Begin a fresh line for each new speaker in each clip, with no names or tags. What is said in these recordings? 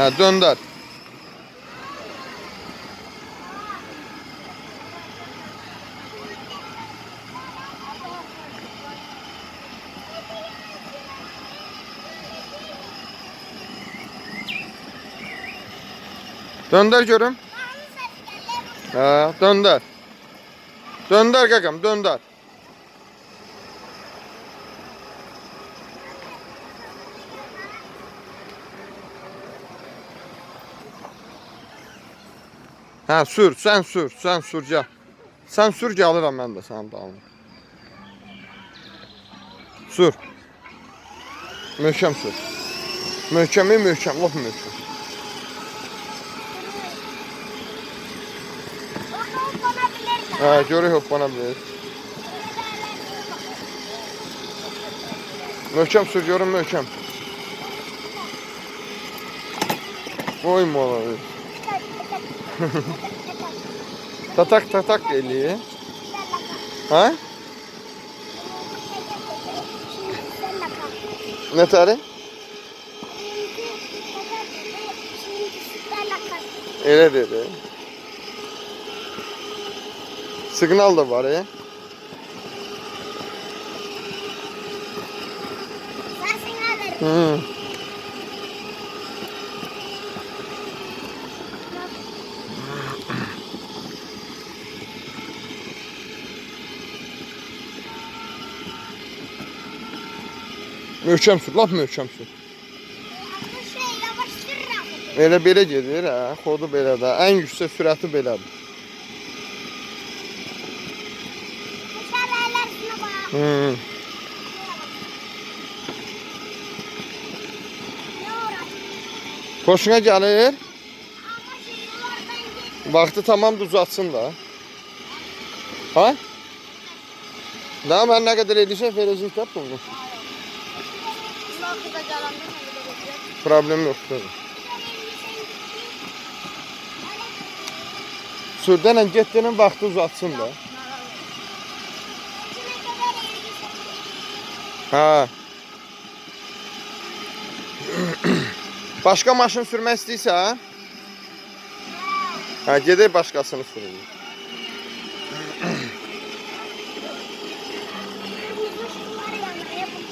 Ha döndər. Döndər görüm. Ha, döndər. Döndər qaqam, döndər. Hə, sür, sən sür, sən sür gəl. Sən sür gəliram mən də sənin dalına. Sür. Möhkəm sür. Möhkəmi möhkəm, lap möhkəm. Hə, görək hoppana bilir. Möhkəm sür, görün möhkəm. Oy mola. Tatak tatak eli. Ha? Ne tari? Öyle dedi. Signal da var ya. Hı. Möhkəm sür, lap möhkəm sür. Elə belə gedir, hə, xodu belə də. Ən yüksək sürəti belədir. Xoşuna gəlir? Vaxtı tamam uzatsın da. Ha? Nə mən nə qədər edirsən verəcək də pulunu. Problem yoxdur. Sürdən getdinin vaxtı uzatsın da. Ha. Başqa maşın sürmək istəyirsə, hə, gedək başqasını sürün.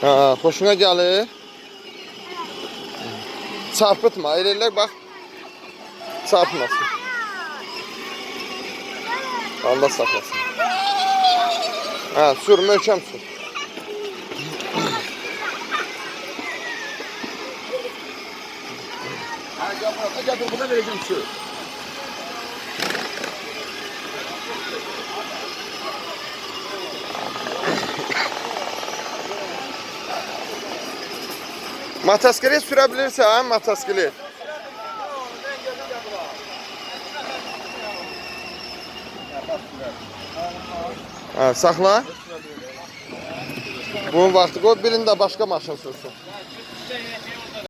Ha, xoşuna gəlir? Çarpıtma, elələr bax. Çarpmasın. Allah saxlasın. Ha, sür, möhkəm sür.
Ha gel buraya, gel dur buna vereceğim şu.
Motosiklet sürə bilirsən, motosiklet. Ha, saxla. Bunun vaxtı qoy, birində başqa maşın sürsün.